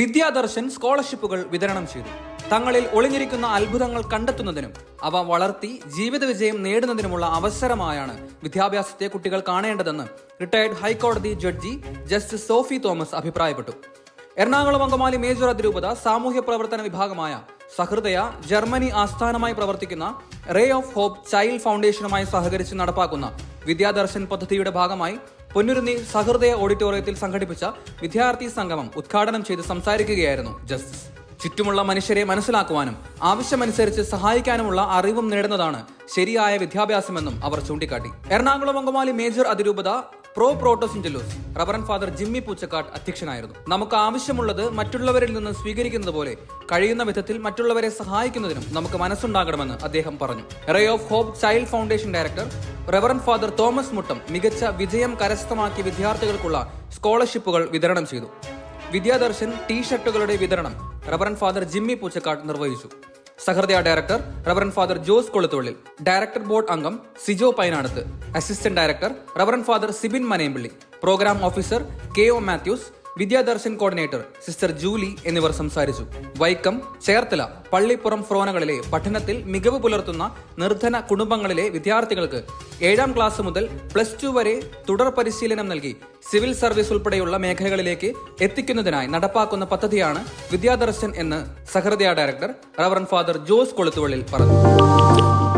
വിദ്യാദർശൻ സ്കോളർഷിപ്പുകൾ വിതരണം ചെയ്തു. തങ്ങളിൽ ഒളിഞ്ഞിരിക്കുന്ന അത്ഭുതങ്ങൾ കണ്ടെത്തുന്നതിനും അവ വളർത്തി ജീവിത വിജയം നേടുന്നതിനുമുള്ള അവസരമായാണ് വിദ്യാഭ്യാസത്തെ കുട്ടികൾ കാണേണ്ടതെന്ന് റിട്ടയർഡ് ഹൈക്കോടതി ജഡ്ജി ജസ്റ്റിസ് സോഫി തോമസ് അഭിപ്രായപ്പെട്ടു. എറണാകുളം അങ്കമാലി മേജർ അതിരൂപത സാമൂഹ്യ പ്രവർത്തന വിഭാഗമായ സഹൃദയ ജർമ്മനി ആസ്ഥാനമായി പ്രവർത്തിക്കുന്ന റേ ഓഫ് ഹോപ്പ് ചൈൽഡ് ഫൗണ്ടേഷനുമായി സഹകരിച്ച് നടപ്പാക്കുന്ന വിദ്യാദർശൻ പദ്ധതിയുടെ ഭാഗമായി പൊന്നുരുന്നി സഹൃദയ ഓഡിറ്റോറിയത്തിൽ സംഘടിപ്പിച്ച വിദ്യാർത്ഥി സംഗമം ഉദ്ഘാടനം ചെയ്ത് സംസാരിക്കുകയായിരുന്നു ജസ്റ്റിസ്. ചുറ്റുമുള്ള മനുഷ്യരെ മനസ്സിലാക്കുവാനും ആവശ്യമനുസരിച്ച് സഹായിക്കാനുമുള്ള അറിവും നേടുന്നതാണ് ശരിയായ വിദ്യാഭ്യാസമെന്നും അവർ ചൂണ്ടിക്കാട്ടി. എറണാകുളം അങ്കമാലി മേജർ അതിരൂപത pro protosyncellus Reverend Father Jimmy Poochakkattu അധ്യക്ഷനായിരുന്നു. നമുക്ക് ആവശ്യമുള്ളത് മറ്റുള്ളവരിൽ നിന്ന് സ്വീകരിക്കുന്നത് പോലെ കഴിയുന്ന വിധത്തിൽ മറ്റുള്ളവരെ സഹായിക്കുന്നതിനും നമുക്ക് മനസ്സുണ്ടാകണമെന്ന് അദ്ദേഹം പറഞ്ഞു. Ray of Hope Child Foundation director Reverend Father Thomas Muttam മികച്ച വിജയം കരസ്ഥമാക്കിയ വിദ്യാർത്ഥികൾക്കുള്ള സ്കോളർഷിപ്പുകൾ വിതരണം ചെയ്തു. വിദ്യാദർശൻ ടീ ഷർട്ടുകളുടെ വിതരണം റവറൻ ഫാദർ ജിമ്മി പൂച്ചക്കാട്ട് നിർവഹിച്ചു. Sahrudaya director Reverend Father Jose Koluthullil director board അംഗം Sijo Painadath assistant director Reverend Father Sibin Manempilly programme officer K O Mathews Vidyadarshan coordinator sister Julie എന്നിവർ സംസാരിച്ചു. വൈക്കം ചേർത്തല പള്ളിപ്പുറം ഫ്രോനകളിലെ പഠനത്തിൽ മികവ് പുലർത്തുന്ന നിർധന കുടുംബങ്ങളിലെ വിദ്യാർത്ഥികൾക്ക് ഏഴാം ക്ലാസ് മുതൽ പ്ലസ് ടു വരെ തുടർ പരിശീലനം നൽകി സിവിൽ സർവീസ് ഉൾപ്പെടെയുള്ള മേഖലകളിലേക്ക് എത്തിക്കുന്നതിനായി നടപ്പാക്കുന്ന പദ്ധതിയാണ് വിദ്യാദർശൻ എന്ന് Sahrudaya director Reverend Father Jose Koluthuvallil പറഞ്ഞു.